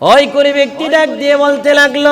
ওই কুলি ব্যক্তি ডাক দিয়ে বলতে লাগল,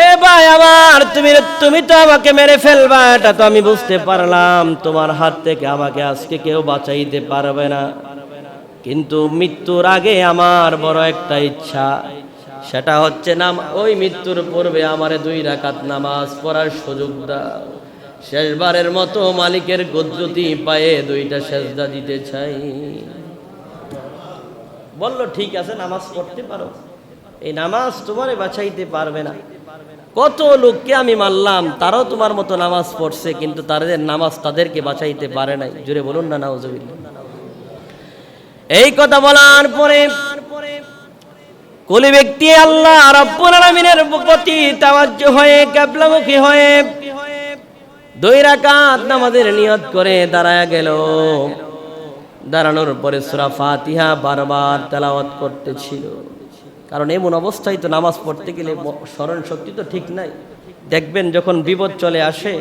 এ ভাই আমার তুমি তুমি তো আমাকে মেরে ফেলবা, এটা তো আমি বুঝতে পারলাম। তোমার হাত থেকে আমাকে আজকে কেউ বাঁচাইতে পারবে না। কিন্তু মৃত্যুর আগে আমার বড় একটা ইচ্ছা, সেটা হচ্ছে নাম, ওই মৃত্যুর পূর্বে আমারে দুই রাকাত নামাজ পড়ার সুযোগ দাও। শেষবারের মতো মালিকের গদ্রতি পায়ে দুইটা সেজদা দিতে চাই। বলল, ঠিক আছে, নামাজ পড়তে পারো। এই নামাজ তোমারে বাঁচাইতে পারবে না। কত লোককে আমি মারলাম, তারাও তোমার মতো নামাজ পড়ছে, কিন্তু তাদের নামাজ তাদেরকে বাঁচাইতে পারে নাই। জুড়ে বলুন না, নাউজুবিল্লাহ। এই কথা বলার পরে কোন ব্যক্তি আল্লাহ রাব্বুল প্রতি হয়ে কিবলামুখী হয়ে দুই নামাজের নিয়ত করে দাঁড়ায় গেল। দাঁড়ানোর পরে সুরা ফাতিহা বারবার তেলাওয়াত করতেছিল। কারণ এমন অবস্থায় তো নামাজ পড়তে গেলে স্মরণ শক্তি তো ঠিক নাই। দেখবেন যখন বিপদ চলে আসে,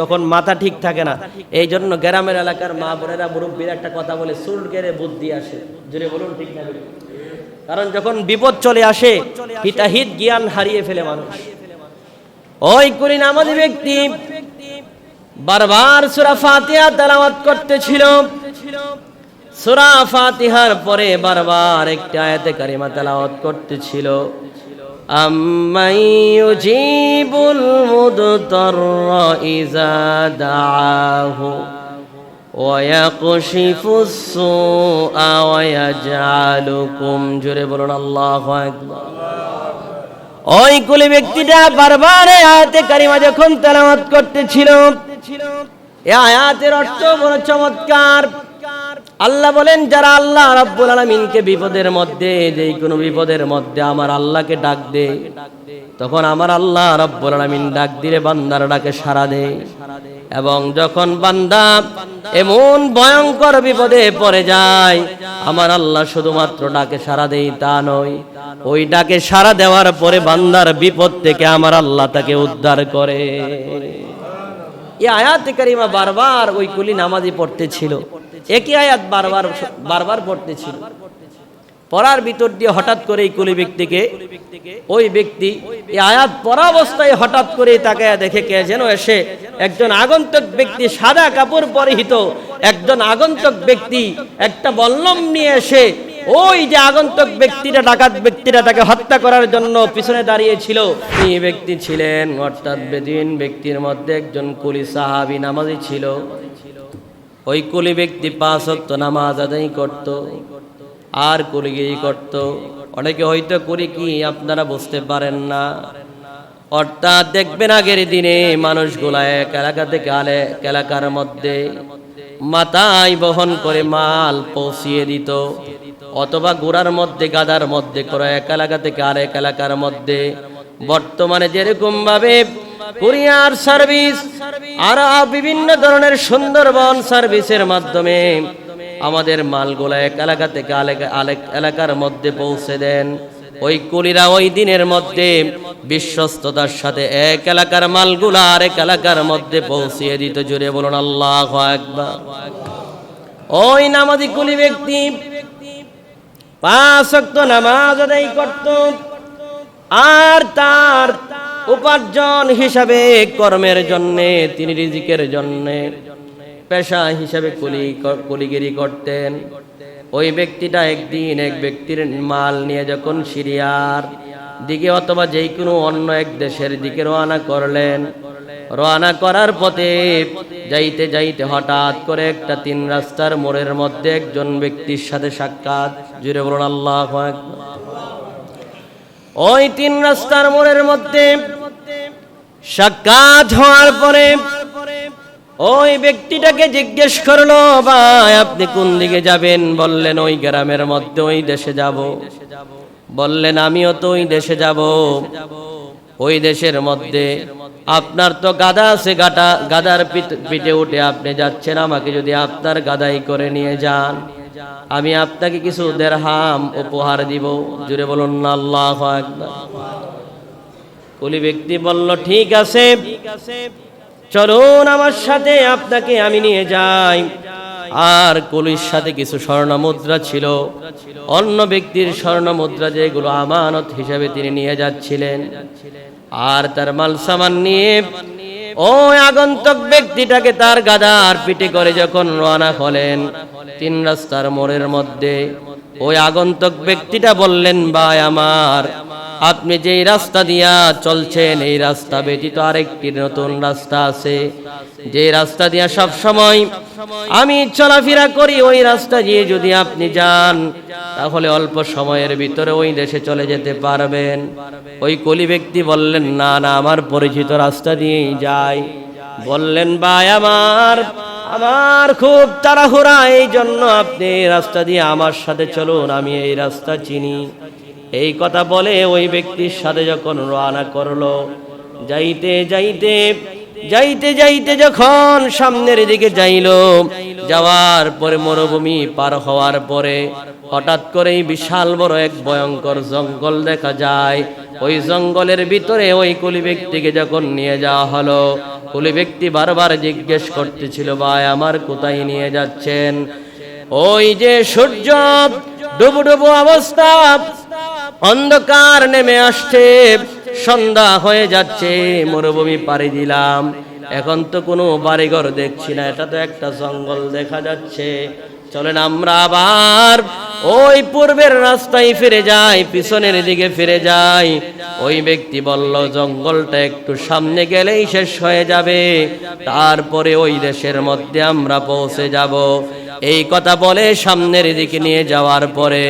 তখন মাথা ঠিক থাকে না। এই জন্য গ্রামের এলাকার মা বোনেরা, মুরব্বীর একটা কথা বলে সুর গেড়ে বুদ্ধি আসে। জুড়ে বলুন, ঠিক না কারণ যখন বিপদ চলে আসে, হিতাহিত জ্ঞান হারিয়ে ফেলে মানুষ। ওই করি নামাজি ব্যক্তি বারবার সুরা ফাতিহা তেলাওয়াত করতেছিল। সুরা ফাতিহার পরে বারবার একটি আয়াতে কারিমা তেলাওয়াত করতেছিল আম্মাই ইউজিবুল মুদতাররা ইযা দাআহু ويقشف السوء ويجعلكم জোরে বলুন আল্লাহু আকবার ওই কুলি ব্যক্তিটা বারবার এই আয়াতে কারিমা যখন তেলাওয়াত করতেছিল এই আয়াতের অর্থ বড় চমৎকার আল্লাহ বলেন, যারা আল্লাহ রাব্বুল আলামিনকে বিপদের মধ্যে, যেই কোনো বিপদের মধ্যে আমার আল্লাহকে ডাক দে, তখন আমার আল্লাহ রাব্বুল আলামিন ডাক দিলে বান্দার ডাকে সাড়া দেয় এবং যখন বান্দা এমন ভয়ঙ্কর বিপদে পড়ে যায়, আমার আল্লাহ শুধুমাত্র ডাকে সাড়া দেই, তা নয়। ওই ডাকে সাড়া দেওয়ার পরে বান্দার বিপদ থেকে আমার আল্লাহ তাকে উদ্ধার করে। এই আয়াত কারিমা বারবার ওই কুলি নামাজি পড়তেছিল একই আয়াত বারবার বারবার পড়তেছিল পড়ার ভিতর দিয়ে হঠাৎ করে এই কুলি ব্যক্তিকে ওই ব্যক্তি এই আয়াত পড়া অবস্থায় হঠাৎ করে তাকে দেখে কে যেন এসে একজন আগন্তক ব্যক্তি সাদা কাপড় পরিহিত একজন আগন্তুক ব্যক্তি একটা বল্লম নিয়ে এসে ওই যে আগন্তুক ব্যক্তিটা ডাকাত ব্যক্তিটা তাকে হত্যা করার জন্য পিছনে দাঁড়িয়েছিল এই ব্যক্তি ছিলেন অর্থাৎ বেদিন ব্যক্তির মধ্যে একজন কুলি সাহাবি নামাজি ছিল। ওই কুলি ব্যক্তি পাঁচ ওয়াক্ত নামাজ আদায় করত। আর কুলিগিরি করত। অনেকে হয়তো করি কি আপনারা বুঝতে পারেন না। অর্থাৎ দেখবেন আগের দিনে মানুষগুলা এক এলাকা থেকে আরেক এলাকার মধ্যে মাথায় বহন করে মাল পৌঁছিয়ে দিত। অথবা গোড়ার মধ্যে, গাদার মধ্যে করে এক এলাকা থেকে আরেক এলাকার মধ্যে। বর্তমানে যেরকম ভাবে কুরিয়ার সার্ভিস আর বিভিন্ন ধরনের সুন্দরবন সার্ভিসের মাধ্যমে আমাদের মালগুলা এক এলাকা থেকে আরেক এলাকার মধ্যে পৌঁছে দেন। ওই কুলিরা ওই দিনের মধ্যে বিশ্বস্ততার সাথে এক এলাকার মালগুলা আরেক এলাকার মধ্যে পৌঁছিয়ে দিত। জুড়ে বলুন, আল্লাহ একবার ওই নামাজি কুলি ব্যক্তি পাঁচ নামাজ আদায় করত। আর তার উপার্জন হিসাবে কর্মের জন্য, তিনি রিজিকের জন্য, পেশা হিসাবে কুলি কুলিগিরি করতেন। ওই ব্যক্তিটা একদিন এক ব্যক্তির মাল নিয়ে যখন সিরিয়ার দিকে অথবা যে কোনো অন্য এক দেশের দিকে রওনা করলেন, রওনা করার পথে যাইতে যাইতে হঠাৎ করে একটা তিন রাস্তার মোড়ের মধ্যে একজন ব্যক্তির সাথে সাক্ষাৎ। জুড়ে বলুন, আল্লাহ ওই তিন রাস্তার মোড়ের মধ্যে সাক্ষাৎ হওয়ার পরে ওই ব্যক্তিটাকে জিজ্ঞেস করল, ভাই, আপনি কোন দিকে যাবেন? বললেন, ওই গ্রামের মধ্যে, ওই দেশে যাব। বললেন, আমিও তো ওই দেশে যাব। ওই দেশের মধ্যে, আপনার তো গাদা আছে গাটা গাদার পিঠ- উঠে আপনি যাচ্ছেন, আমাকে যদি আপনার গাদাই করে নিয়ে যান। আমি আপনাকে কিছু দেড়হাম উপহার দিব। জুড়ে বলুন কুলি ব্যক্তি বলল, ঠিক আছে, চলুন আমার সাথে, আপনাকে আমি নিয়ে যাই। আর কলির সাথে কিছু স্বর্ণ মুদ্রা ছিল। অন্য ব্যক্তির স্বর্ণ মুদ্রা যেগুলো আমানত হিসাবে তিনি নিয়ে যাচ্ছিলেন। আর তার মাল সামান নিয়ে ওই আগন্তক ব্যক্তিটাকে তার গাদার পিঠে করে যখন রওনা হলেন, তিন রাস্তার মোড়ের মধ্যে, ওই আগন্তক ব্যক্তিটা বললেন, ভাই আমার আপনি যেই রাস্তা দিয়া চলছেন, এই রাস্তা ব্যতীত আরেকটি নতুন রাস্তা আছে। যে রাস্তা দিয়া সব সময় আমি চলাফেরা করি, ওই রাস্তা দিয়ে যদি আপনি যান, তাহলে অল্প সময়ের ভিতরে ওই দেশে চলে যেতে পারবেন। ওই কলি ব্যক্তি বললেন, না না, আমার পরিচিত রাস্তা দিয়েই যাই। বললেন, ভাই, আমার আমার খুব তাড়াহুড়া এই জন্য আপনি রাস্তা দিয়ে আমার সাথে চলুন, আমি এই রাস্তা চিনি। এই কথা বলে ওই ব্যক্তির সাথে যখন রওনা করল, যাইতে যাইতে যাইতে যাইতে যখন সামনের দিকে যাইল, যাওয়ার পরে মরুভূমি পার হওয়ার পরে হঠাৎ করেই বিশাল বড় এক ভয়ঙ্কর জঙ্গল দেখা যায়। ওই জঙ্গলের ভিতরে ওই কুলি ব্যক্তিকে যখন নিয়ে যাওয়া হলো, কুলি ব্যক্তি বারবার জিজ্ঞেস করতেছিল, ভাই, আমার কোথায় নিয়ে যাচ্ছেন? ওই যে সূর্য, ডুবু ডুবু অবস্থা অন্ধকার নেমে আসছে, সন্ধ্যা হয়ে যাচ্ছে, মরুভূমি পাড়ি দিলাম। এখন তো কোনো বাড়িঘর দেখছি না, এটা তো একটা জঙ্গল দেখা যাচ্ছে। চলেন আমরা আবার ওই পূর্বের রাস্তায় ফিরে যাই, পিছনের দিকে ফিরে যাই। ওই ব্যক্তি বলল, জঙ্গলটা একটু সামনে গেলেই শেষ হয়ে যাবে। তারপরে ওই দেশের মধ্যে আমরা পৌঁছে যাব। এই কথা বলে সামনের দিকে নিয়ে যাওয়ার পরে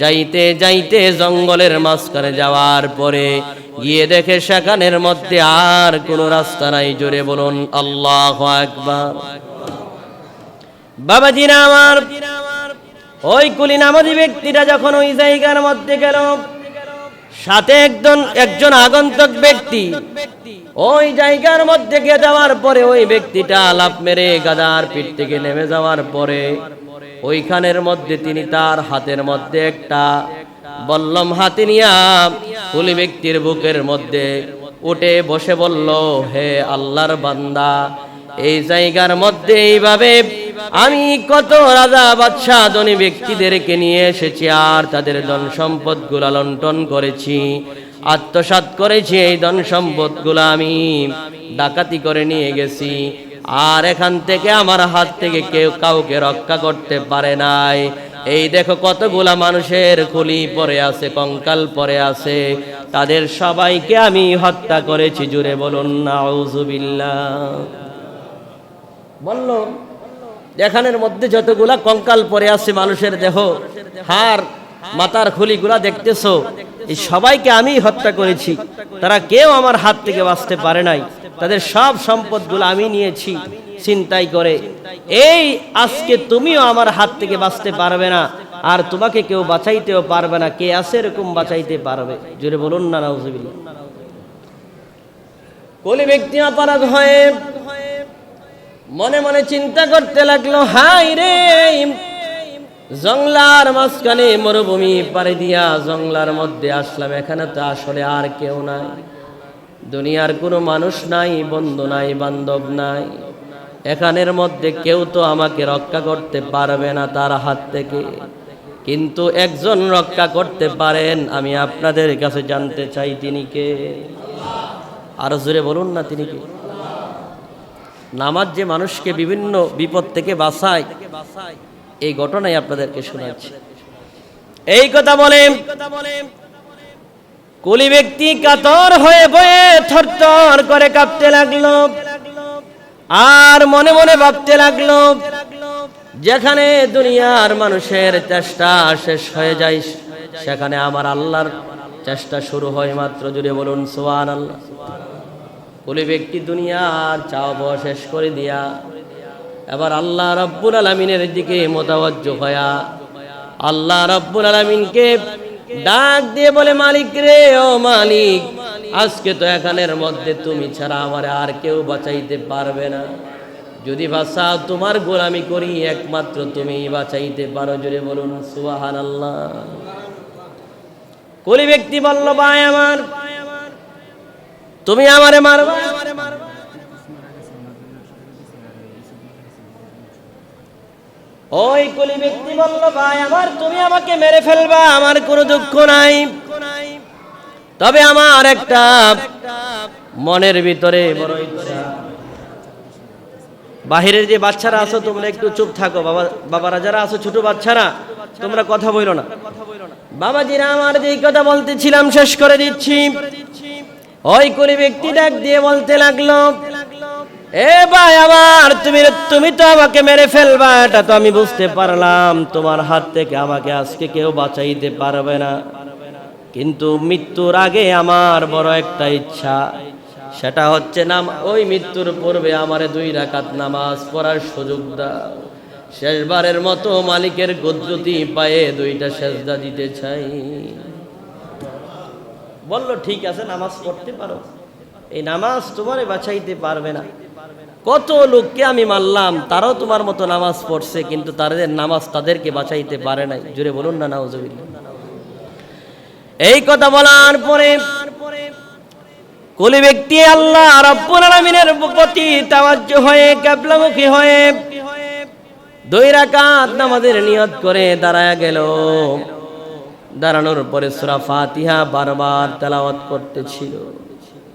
যাইতে যাইতে জঙ্গলের মাঝখানে যাওয়ার পরে গিয়ে দেখে সেখানের মধ্যে আর কোনো রাস্তা নাই। জোরে বলুন, আল্লাহ একবার বাবাজিরা আমার, ওই কুলি নামাজি ব্যক্তিটা যখন ওই জায়গার মধ্যে গেল, সাথে একজন একজন আগন্তক ব্যক্তি, ওই জায়গার মধ্যে গিয়ে যাওয়ার পরে ওই ব্যক্তিটা আলাপ মেরে গাদার পিঠ থেকে নেমে যাওয়ার পরে ওইখানের মধ্যে তিনি তার হাতের মধ্যে একটা বল্লম হাতে নিয়া কুলি ব্যক্তির বুকের মধ্যে উঠে বসে বলল, হে আল্লাহর বান্দা, এই জায়গার মধ্যে এইভাবে আমি কত রাজা, বাদশাহ, ধনী ব্যক্তিদেরকে নিয়ে এসেছি আর তাদের ধন সম্পদগুলা লন্টন করেছি, আত্মসাৎ করেছি, এই ধন সম্পদগুলা আমি ডাকাতি করে নিয়ে গেছি। আর এখান থেকে আমার হাত থেকে কেউ কাউকে রক্ষা করতে পারে নাই। এই দেখো কতগুলা মানুষের খুলি পরে আছে, কঙ্কাল পরে আছে। তাদের সবাইকে আমি হত্যা করেছি, জুড়ে বলুন, নাউজুবিল্লাহ। বলল, এখানের মধ্যে যতগুলা কঙ্কাল পরে আছে মানুষের দেহ হার মাতার খুলিগুলা দেখতেছো, এই সবাইকে আমি হত্যা করেছি। তারা কেউ আমার হাত থেকে বাঁচতে পারে নাই। তাদের সব সম্পদগুলো আমি নিয়েছি, চিন্তাই করে। এই আজকে তুমিও আমার হাত থেকে বাঁচতে পারবে না, আর তোমাকে কেউ বাঁচাইতেও পারবে না। কে আছে এরকম বাঁচাইতে পারবে? জোরে বলুন না, নাউজুবিল্লাহ। কলি ব্যক্তি অপরাধ হয়ে মনে মনে চিন্তা করতে লাগল হাই রে! জংলার মাঝখানে মরুভূমি পাড়ি দিয়া জংলার মধ্যে আসলাম, এখানে তো আসলে আর কেউ নাই। দুনিয়ার কোনো মানুষ নাই, বন্ধু নাই, বান্ধব নাই। এখানের মধ্যে কেউ তো আমাকে রক্ষা করতে পারবে না তার হাত থেকে। কিন্তু একজন রক্ষা করতে পারেন, আমি আপনাদের কাছে জানতে চাই তিনি কে। আরও জোরে বলুন না তিনি কে। নামাজ যে মানুষকে বিভিন্ন বিপদ থেকে বাঁচায়, এই ঘটনাই আপনাদেরকে শোনাচ্ছি। এই কথা বলে কুলি ব্যক্তি কাতর হয়ে বয়ে থরথর করে কাঁপতে লাগল। আর মনে মনে ভাবতে লাগল, যেখানে দুনিয়ার মানুষের চেষ্টা শেষ হয়ে যায়, সেখানে আমার আল্লাহর চেষ্টা শুরু হয় মাত্র জুড়ে বলুন সোয়ান আল্লাহ কুলি ব্যক্তি দুনিয়ার চাওয়া পাওয়া শেষ করে দিয়া, এবার আল্লাহ রব্বুল আলমিনের দিকে মোতাবজ্জ হয়া, আল্লাহ রব্বুল আলমিনকে ডাক দিয়ে বলে, মালিক রে, ও মালিক, আজকে তো এখানের মধ্যে তুমি ছাড়া আমার আর কেউ বাঁচাইতে পারবে না। যদি বাঁচাও, তোমার গোলামি করি, একমাত্র তুমি বাঁচাইতে পারো। জুড়ে বলুন সুবাহান আল্লাহ কলি ব্যক্তি বলল, ভাই আমার, তুমি আমারে মারবা? ওই কুলি ব্যক্তি বলল, ভাই, আমার তুমি আমাকে মেরে ফেলবা, আমার কোনো দুঃখ নাই। তবে আমার একটা মনের ভিতরে বড় ইচ্ছা। বাহিরের যে বাচ্চারা আছো, তোমরা একটু চুপ থাকো। বাবা, বাবারা যারা আছো, ছোট বাচ্চারা, তোমরা কথা বইলো না। বাবাজিরা আমার যে কথা বলতেছিলাম, শেষ করে দিচ্ছি। ওই কুলি ব্যক্তি ডাক দিয়ে বলতে লাগল এ ভাই আমার তুমি তুমি তো আমাকে মেরে ফেলবা, এটা তো আমি বুঝতে পারলাম। তোমার হাত থেকে আমাকে আজকে কেউ বাঁচাইতে পারবে না। কিন্তু মৃত্যুর আগে আমার বড় একটা ইচ্ছা, সেটা হচ্ছে নাম ওই মৃত্যুর পূর্বে আমারে দুই রাকাত নামাজ পড়ার সুযোগ দাও। শেষবারের মতো মালিকের গদ্রতি পায়ে দুইটা সেজদা দিতে চাই। বলল, ঠিক আছে, নামাজ পড়তে পারো। এই নামাজ তোমারে বাঁচাইতে পারবে না। কত লোককে আমি মারলাম, তারাও তোমার মতো নামাজ পড়ছে, কিন্তু তাদের নামাজ তাদেরকে বাঁচাইতে পারে নাই। জুড়ে বলুন না, নাউজুবিল্লাহ। এই কথা বলার পরে কুলি ব্যক্তি আল্লাহ রাব্বুল প্রতি হয়ে কিবলামুখী হয়ে দুই রাকাত নামাজের নিয়ত করে দাঁড়ায় গেল। দাঁড়ানোর পরে সূরা ফাতিহা বারবার তেলাওয়াত করতেছিল।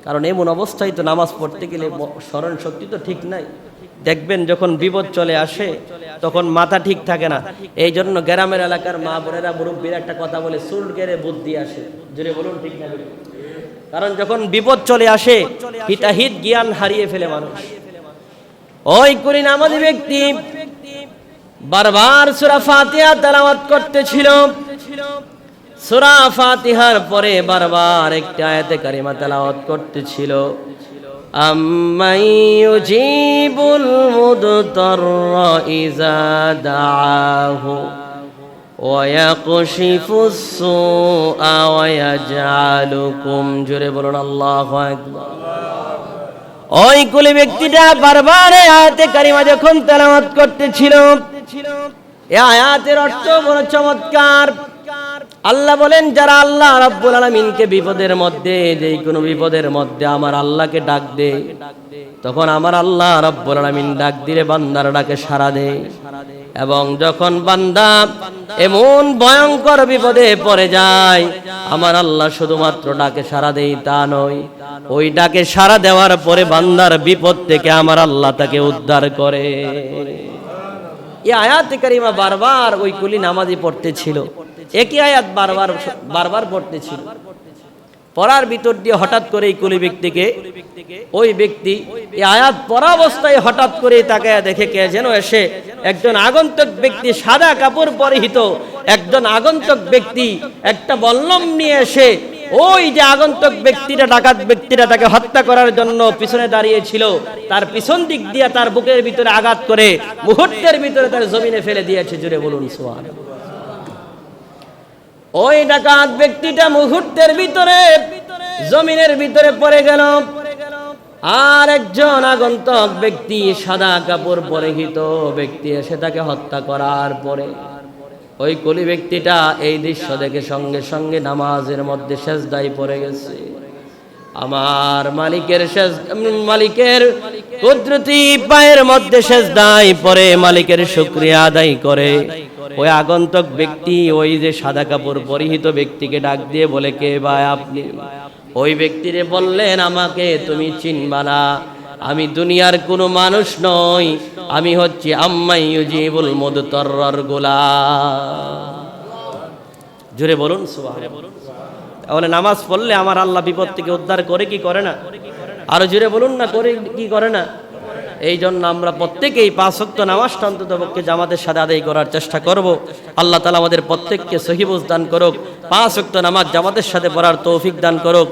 কারণ এমন অবস্থায় তো নামাজ পড়তে গেলে স্মরণ শক্তি তো ঠিক নাই। দেখবেন যখন বিপদ চলে আসে, তখন মাথা ঠিক থাকে না। এই জন্য গ্রামের এলাকার মা বোনেরা, মুরব্বীর একটা কথা বলে, চুল গেড়ে বুদ্ধি আসে। জুড়ে বলুন, ঠিক না কারণ যখন বিপদ চলে আসে, হিতাহিত জ্ঞান হারিয়ে ফেলে মানুষ। ওই করি নামাজি ব্যক্তি বারবার সুরা ফাতিহা তেলাওয়াত করতেছিল। সুরা ফাতিহার পরে বারবার একটি আয়াতে কারিমা তেলাওয়াত করতেছিল আম্মাই ইউজিবুল মুদতাররা ইযা দাআহু ويقشف السوء ويجعلكم জোরে বলুন আল্লাহু আকবার ওই কুলি ব্যক্তিটা বারবার এই আয়াতে কারিমা যখন তেলাওয়াত করতেছিল এই আয়াতের অর্থ বড় চমৎকার আল্লাহ বলেন, যারা আল্লাহ রাব্বুল আলামিনকে বিপদের মধ্যে যে কোনো বিপদের মধ্যে আমার আল্লাহকে ডাক দে, তখন আমার আল্লাহ রাব্বুল আলামিন ডাক দিলে বান্দার ডাকে সাড়া দেয় এবং যখন বান্দা এমন ভয়ঙ্কর বিপদে পড়ে যায়, আমার আল্লাহ শুধুমাত্র ডাকে সাড়া দেই তা নয়, ওই ডাকে সাড়া দেওয়ার পরে বান্দার বিপদ থেকে আমার আল্লাহ তাকে উদ্ধার করে। এই আয়াত কারিমা বারবার ওই কুলি নামাজি পড়তেছিল একই আয়াত বারবার বারবার পড়তেছিল পড়ার ভিতর দিয়ে হঠাৎ করে এই কুলি ব্যক্তিকে, ওই ব্যক্তি এই আয়াত পড়া অবস্থায় হঠাৎ করে তাকে দেখে কে যেন এসে একজন আগন্তুক ব্যক্তি সাদা কাপড় পরিহিত, একজন আগন্তুক ব্যক্তি একটা বল্লম নিয়ে এসে ওই যে আগন্তুক ব্যক্তিটা, ডাকাত ব্যক্তিটা তাকে হত্যা করার জন্য পিছনে দাঁড়িয়েছিল তার পিছন দিক দিয়ে তার বুকের ভিতরে আঘাত করে মুহূর্তের ভিতরে তার জমিনে ফেলে দিয়েছে জুড়ে বলুন সোহান ওই ডাকাত ব্যক্তিটা মুহূর্তের ভিতরে জমিনের ভিতরে পড়ে গেল। আর একজন আগন্তক ব্যক্তি সাদা কাপড় পরিহিত ব্যক্তি এসে তাকে হত্যা করার পরে ওই কলি ব্যক্তিটা এই দৃশ্য দেখে সঙ্গে সঙ্গে নামাজের মধ্যে সেজদাই পড়ে গেছে। আমার মালিকের শেষ মালিকের কুদরতি পায়ের মধ্যে শেষ সেজদাই পরে মালিকের শুক্রিয়া আদায় করে। ওই আগন্তক ব্যক্তি ওই যে সাদা কাপড় পরিহিত ব্যক্তিকে ডাক দিয়ে বলে, কে ভাই আপনি? ওই ব্যক্তিরে বললেন, আমাকে তুমি চিনবা না। আমি দুনিয়ার কোনো মানুষ নই। আমি হচ্ছি আম্মাই মধুতর্রর গোলা জোরে বলুন বলুন তাহলে নামাজ পড়লে আমার আল্লাহ বিপদ থেকে উদ্ধার করে কি করে না? আরও জোরে বলুন না, করে কি করে না? এই জন্য আমরা প্রত্যেকেই পাঁচ শক্ত নামাজটা অন্তত পক্ষে জামাতের সাথে আদায় করার চেষ্টা করব। আল্লাহ তালা আমাদের প্রত্যেককে সহিবুজ দান করুক, পাঁচ শক্ত নামাজ জামাতের সাথে পড়ার তৌফিক দান করুক।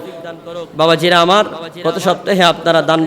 বাবাজিরা আমার, গত সপ্তাহে আপনারা দান